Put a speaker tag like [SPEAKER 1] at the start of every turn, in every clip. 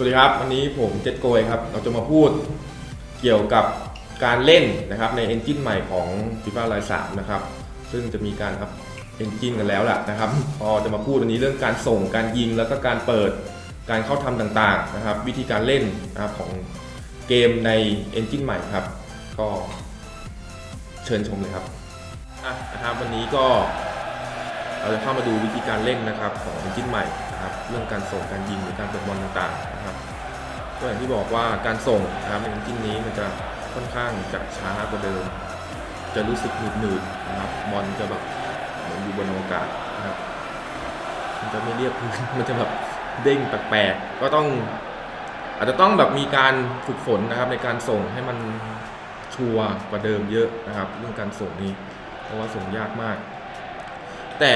[SPEAKER 1] วัสดีครับวันนี้ผมเจตโกยครับเราจะมาพูดเกี่ยวกับการเล่นนะครับในเอนจินใหม่ของ FIFA Line 3นะครับซึ่งจะมีการอัพเอนจินกันแล้วล่ะนะครับพอจะมาพูดวันนี้เรื่องการส่งการยิงแล้วก็การเปิดการเข้าทำต่างๆนะครับ วิธีการเล่นนะครับของเกมในเอนจินใหม่ครับ ก็เชิญชมเลยครับอะนะครับวันนี้ก็ เราจะเข้ามาดูวิธีการเล่นนะครับของเอนจินใหม่นะครับเรื่องการส่งการยิงหรือการเปิดบอลต่างๆนะครับก็อย่างที่บอกว่าการส่งนะครับในเอนจินนี้มันจะค่อนข้างจะช้ากว่าเดิม จะรู้สึกหนืดๆนะครับบอลจะแบบเหมือนอยู่บนอวกาศนะครับมันจะไม่เรียบพื้นมันจะแบบเด้งแปลกๆก็ต้องอาจจะต้องแบบมีการฝึกฝนนะครับในการส่งให้มันชัวร์กว่าเดิมเยอะนะครับ เรื่องการส่งนี้เพราะว่าส่งยากมาก แต่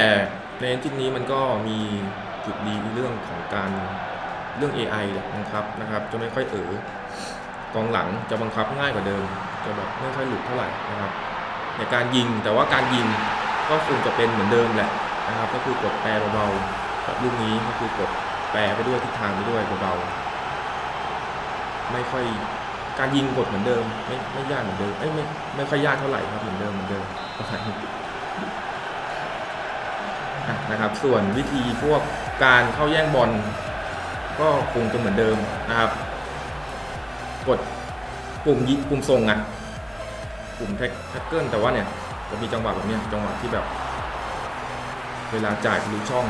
[SPEAKER 1] ในเอนจินนี้มันก็มีจุดดีในเรื่องของการเรื่อง AI แหละบังคับนะครับ จะไม่ค่อยเออกองหลังจะบังคับง่ายกว่าเดิม จะแบบไม่ค่อยหลุดเท่าไหร่นะครับ ในการยิงแต่ว่าการยิงก็คงจะเป็นเหมือนเดิมแหละนะครับ ก็คือกดแปรเบาๆแบบลูกนี้ก็คือกดแปรไปด้วยทิศทางไปด้วยเบาๆไม่ค่อยการยิงกดเหมือนเดิม ไม่ไม่ยากเหมือนเดิมเอ้ไม่ไม่ค่อยยากเท่าไหร่ครับเหมือนเดิมเหมือนเดิมประมาณนี้อ่ นะครับ ส่วนวิธีพวกการเข้าแย่งบอลก็คงจะเหมือนเดิมนะครับ กดปุ่มยิปุ่มส่งอะปุ่มแท็กแท็กเกิลแต่ว่าเนี่ยจะมีจังหวะแบบนี้จังหวะที่แบบ เวลาจ่ายทะลุช่อง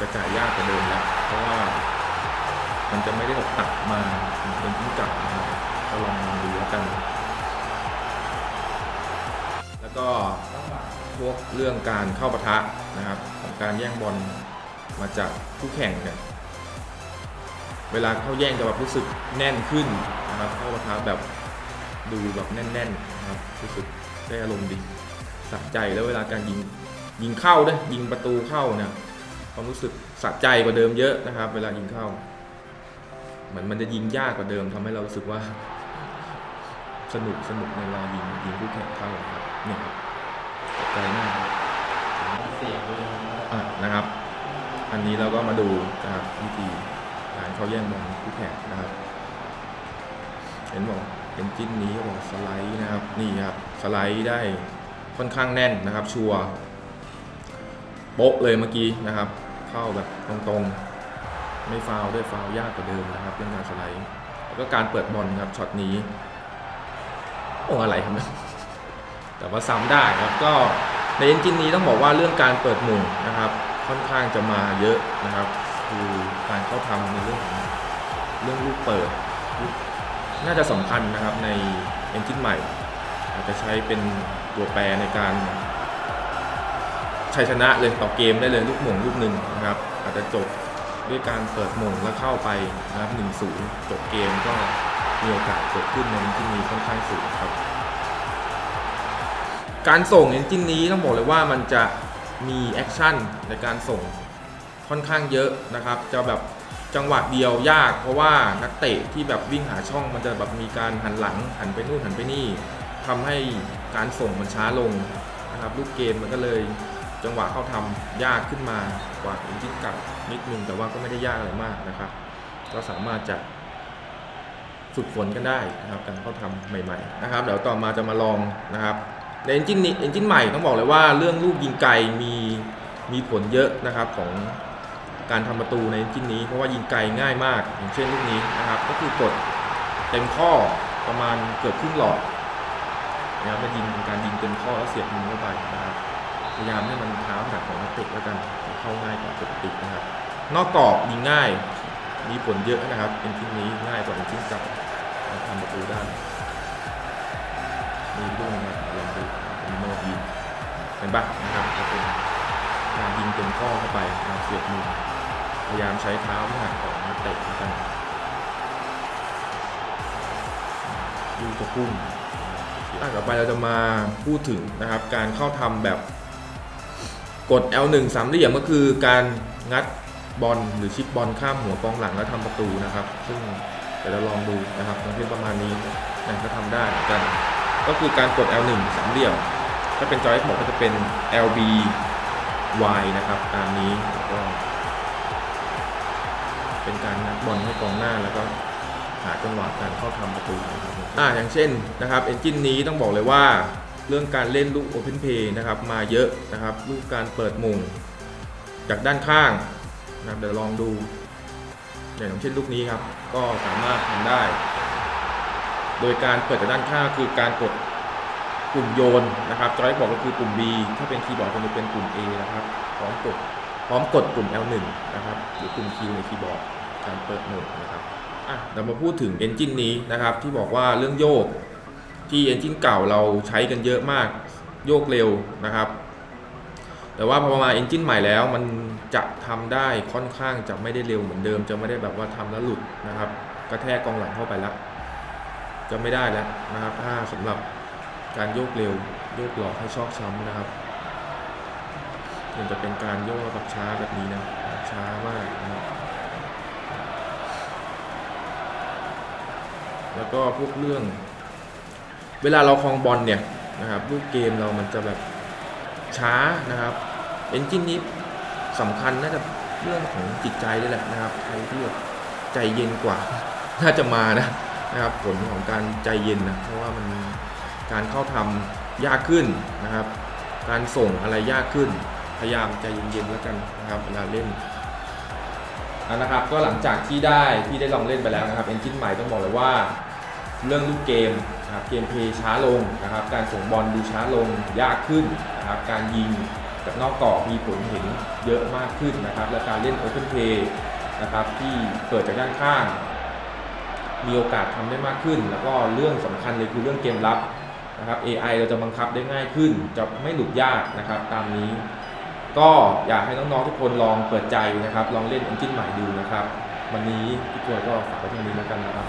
[SPEAKER 1] จะจ่ายยากกว่าเดิมแล้วเพราะว่ามันจะไม่ได้แบบตัดมาเป็นที่กลับนะครับก็ลองลองดูแล้วกัน แล้วก็ พวกเรื่องการเข้าปะทะนะครับ ของการแย่งบอลมาจากคู่แข่งเนี่ยเวลาเข้าแย่งจะแบบรู้สึกแน่นขึ้นนะครับเข้าปะทะแบบดูแบบแน่นๆนะครับรู้สึกได้อารมณ์ดีสะใจแล้วเวลาการยิงยิงเข้าด้วยยิงประตูเข้าเนี่ยความรู้สึกสะใจกว่าเดิมเยอะนะครับ เวลายิงเข้าเหมือนมันจะยิงยากกว่าเดิมทำให้เรารู้สึกว่า สนุกสนุกในเวลายิงยิงคู่แข่งเข้าครับเนี่ยครับ อันนี้เราก็มาดูนะครับวิธีการเข้าแย่งบอลคู่แข่งนะครับ เห็นบอกเป็นจิ้นนี้บอกสไลด์นะครับนี่ครับสไลด์ได้ค่อนข้างแน่นนะครับ ชัวร์โป๊ะเลยเมื่อกี้นะครับ เข้าแบบตรงๆ ไม่ฟาวด้วยฟาวยากกว่าเดิมนะครับเรื่องการสไลด์แล้วก็การเปิดบอลครับช็อตนี้โอ้อะไรครับแต่ว่าซ้ำได้ครับก็ในเอนจินนี้ต้องบอกว่าเรื่องการเปิดหมุนนะครับ ค่อนข้างจะมาเยอะนะครับ คือการเข้าทำในเรื่องของเรื่องลูกเปิด น่าจะสำคัญนะครับในเอนจินใหม่ อาจจะใช้เป็นตัวแปรในการชัยชนะเลยต่อเกมได้เลยลูกหม่งลูกหนึ่งนะครับ อาจจะจบด้วยการเปิดหม่งแล้วเข้าไปนะครับ1-0จบเกมก็มีโอกาสเกิดขึ้นในเอนจินนี้ค่อนข้างสูงครับ การส่งเอนจินนี้ต้องบอกเลยว่ามันจะ มีแอคชั่นในการส่งค่อนข้างเยอะนะครับ จะแบบจังหวะเดียวยาก เพราะว่านักเตะที่แบบวิ่งหาช่องมันจะแบบมีการหันหลังหันไปนู่นหันไปนี่ทำให้การส่งมันช้าลงนะครับลูกเกมมันก็เลยจังหวะเข้าทำยากขึ้นมากว่าเอนจินเก่านิดนึงแต่ว่าก็ไม่ได้ยากอะไรมากนะครับ ก็สามารถจะฝึกฝนกันได้นะครับการเข้าทำใหม่ ๆ นะครับ เดี๋ยวต่อมาจะมาลองนะครับ ในเอนจินนี้เอนจินใหม่ต้องบอกเลยว่าเรื่องลูกยิงไกลมีมีผลเยอะนะครับของการทำประตูในเอนจินนี้ เพราะว่ายิงไกลง่ายมาก อย่างเช่นลูกนี้นะครับ ก็คือกดเต็มข้อประมาณเกือบครึ่งหลอดนะครับเป็นยิงการยิงเต็มข้อแล้วเสียบมือเข้าไปนะครับพยายามให้มันเท้าหนักของนักเตะแล้วกันเข้าง่ายกว่าปกตินะครับ นอกกรอบยิงง่ายมีผลเยอะนะครับเอนจินนี้ง่ายกว่าเอนจินเก่าเราทำประตูได้มีด้วยนะ โนยิงเป็นบ้านะครับจะเป็นการยิงเต็มข้อเข้าไปนะครับเสียบมือพยายามใช้เท้าที่หักของนักเตะแล้วกันดูจะพุ่งอะต่อไปเราจะมาพูดถึงนะครับ การเข้าทำแบบกด L1 สามเหลี่ยมก็คือการงัดบอลหรือชิปบอลข้ามหัวกองหลังแล้วทำประตูนะครับ ซึ่งเดี๋ยวเราลองดูนะครับตรงที่ประมาณนี้นะก็ทำได้เหมือนกัน ก็คือการกด L1 สามเหลี่ยม ถ้าเป็นจอยบอกก็จะเป็น LB Y นะครับตามนี้แล้วก็เป็นการงัดบอลให้กองหน้าแล้วก็หาจังหวะการเข้าทำประตูนะครับอ่าอย่างเช่นนะครับเอนจินนี้ต้องบอกเลยว่าเรื่องการเล่นลูก Open Play นะครับมาเยอะนะครับลูกการเปิดมุงจากด้านข้างนะครับเดี๋ยวลองดูอย่างเช่นลูกนี้ครับ ก็สามารถทำได้ โดยการเปิดจากด้านข้างคือการกด ปุ่มโยนนะครับจอยบอกก็คือปุ่ม B ถ้าเป็นคีย์บอร์ดจะเป็นปุ่ม A นะครับพร้อมกดพร้อมกดปุ่ม L1 นะครับหรือปุ่ม Q ในคีย์บอร์ดการเปิดโหมดนะครับอะเรามาพูดถึง Engine นี้นะครับที่บอกว่าเรื่องโยกที่ Engine เก่าเราใช้กันเยอะมากโยกเร็วนะครับ แต่ว่าพอมา Engine ใหม่แล้วมันจะทำได้ค่อนข้างจะไม่ได้เร็วเหมือนเดิม จะไม่ได้แบบว่าทำแล้วหลุดนะครับ กระแทกกองหลังเข้าไปแล้ว จะไม่ได้แล้วนะครับถ้าสำหรับ การโยกเร็วโยกหลอกให้ชอกช้ำนะครับมันจะเป็นการโยกแบบช้าแบบนี้นะช้ามากนะครับแล้วก็พวกเรื่อง เวลาเราคลองบอลเนี่ยนะครับลูกเกมเรามันจะแบบช้านะครับเอนจินนี้สำคัญน่าจะเรื่องของจิตใจด้วยแหละนะครับใครที่แบบใจเย็นกว่า น่าจะมานะนะครับผลของการใจเย็นนะเพราะว่ามัน การเข้าทำยากขึ้นนะครับ การส่งอะไรยากขึ้น พยายามใจเย็นๆแล้วกันนะครับเวลาเล่นอันนะครับก็หลังจากที่ได้ที่ได้ลองเล่นไปแล้วนะครับเอนจินใหม่ต้องบอกเลยว่าเรื่องลูกเกมนะครับเกมเพย์ช้าลงนะครับ การส่งบอลดูช้าลงยากขึ้นนะครับ การยิงจากนอกกรอบมีผลเห็นเยอะมากขึ้นนะครับ และการเล่น Open Play นะครับที่เปิดจากด้านข้าง มีโอกาสทำได้มากขึ้น แล้วก็เรื่องสำคัญเลยคือเรื่องเกมรับ นะครับ AI เราจะบังคับได้ง่ายขึ้น จะไม่หลุดยากนะครับ ตามนี้ ก็อยากให้น้องๆทุกคนลองเปิดใจนะครับ ลองเล่นเอนจินใหม่ดูนะครับ วันนี้พี่กวยก็ฝากไว้เท่านี้แล้วกันนะครับ